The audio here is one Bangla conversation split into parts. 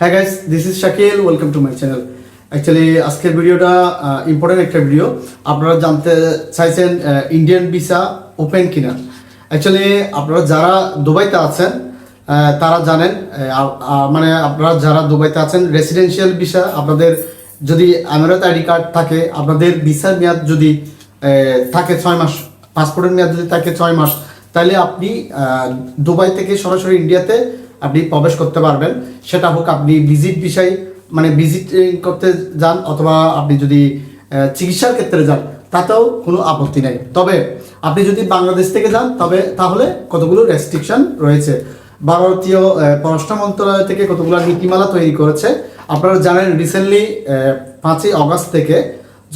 হ্যাঁ guys this is Shakil welcome to my channel actually আজকের ভিডিওটা ইম্পর্টেন্ট একটা ভিডিও আপনারা জানতে চাইছেন ইন্ডিয়ান ভিসা ওপেন কিনা। অ্যাকচুয়ালি আপনারা যারা দুবাইতে আছেন তারা জানেন মানে আপনারা যারা দুবাইতে আছেন রেসিডেন্সিয়াল ভিসা আপনাদের যদি আমিরাত আইডি কার্ড থাকে, আপনাদের ভিসার মেয়াদ যদি থাকে ছয় মাস পাসপোর্টের মেয়াদ যদি থাকে ছয় মাস, তাহলে আপনি দুবাই থেকে সরাসরি ইন্ডিয়াতে আপনি প্রবেশ করতে পারবেন। সেটা হোক আপনি ভিজিট বিষয় মানে ভিজিট করতে যান অথবা আপনি যদি চিকিৎসার ক্ষেত্রে যান, তাতেও কোনো আপত্তি নেই। তবে আপনি যদি বাংলাদেশ থেকে যান, তবে তাহলে কতগুলো রেস্ট্রিকশন রয়েছে? ভারতীয় পররাষ্ট্র মন্ত্রণালয় থেকে কতগুলো নীতিমালা তৈরি করেছে? আপনারা জানেন রিসেন্টলি পাঁচই অগস্ট থেকে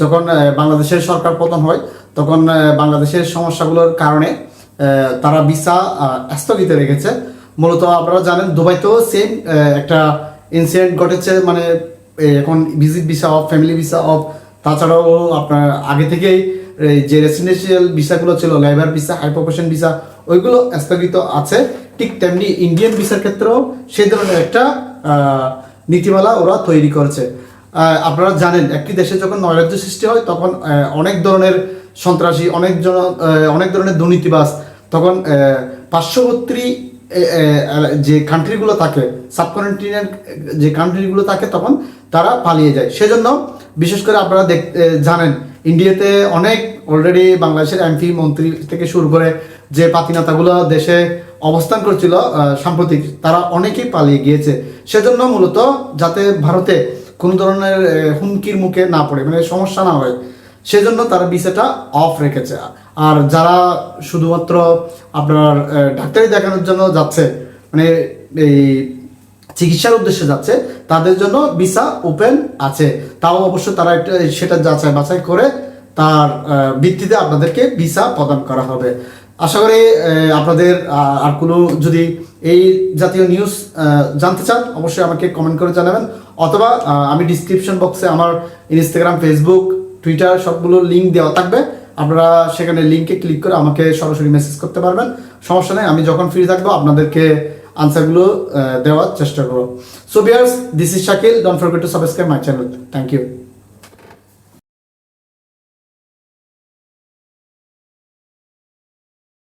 যখন বাংলাদেশের সরকার পতন হয়, তখন বাংলাদেশের সমস্যাগুলোর কারণে তারা ভিসা স্থগিত রেখেছে। মূলত আপনারা জানেন, দুবাইতেও সেম একটা ইনসিডেন্ট ঘটেছে মানে এখন visit visa off family visa off তাছাড়াও আপনার আগে থেকেই যে রেসিডেন্সিয়াল ভিসাগুলো ছিল labour visa high profession visa ওইগুলো স্থগিত আছে। ঠিক তেমনি ইন্ডিয়ান ভিসার ক্ষেত্রেও সেই ধরনের একটা নীতিমালা ওরা তৈরি করেছে। আপনারা জানেন একটি দেশে যখন নৈরাজ্য সৃষ্টি হয়, তখন অনেক ধরনের সন্ত্রাসী, অনেক জন অনেক ধরনের দুর্নীতিবাস তখন পার্শ্ববর্তী যে কান্ট্রিগুলো থাকে সাবকন্টিনেন্ট যে কান্ট্রিগুলো থাকে, তখন তারা পালিয়ে যায়। সেজন্য বিশেষ করে আপনারা দেখ জানেন ইন্ডিয়াতে অনেক অলরেডি বাংলাদেশের এমপি মন্ত্রী থেকে শুরু করে যে পাতিনেতাগুলো দেশে অবস্থান করছিল সাম্প্রতিক, তারা অনেকেই পালিয়ে গিয়েছে। সেজন্য মূলত যাতে ভারতে কোনো ধরনের হুমকির মুখে না পড়ে মানে সমস্যা না হয়। সেজন্য তারা ভিসাটা অফ রেখেছে। আর যারা শুধুমাত্র আপনার ডাক্তারি দেখানোর জন্য যাচ্ছে মানে এই চিকিৎসার উদ্দেশ্যে যাচ্ছে, তাদের জন্য ভিসা ওপেন আছে। তাও অবশ্য তারা একটা, সেটা যাচাই বাছাই করে তার ভিত্তিতে আপনাদেরকে ভিসা প্রদান করা হবে। আশা করি আপনাদের আর কোনো যদি এই জাতীয় নিউজ জানতে চান, অবশ্যই আমাকে কমেন্ট করে জানাবেন। অথবা আমি ডিসক্রিপশন বক্সে আমার ইনস্টাগ্রাম ফেসবুক টুইটার সবগুলো লিঙ্ক দেওয়া থাকবে। আপনারা সেখানে লিঙ্কে ক্লিক করে আমাকে সরাসরি মেসেজ করতে পারবেন। সমস্যা নেই, আমি যখন ফ্রি থাকব আপনাদেরকে আনসারগুলো দেওয়ার চেষ্টা করব। So viewers this is Shakil don't forget to subscribe my channel thank you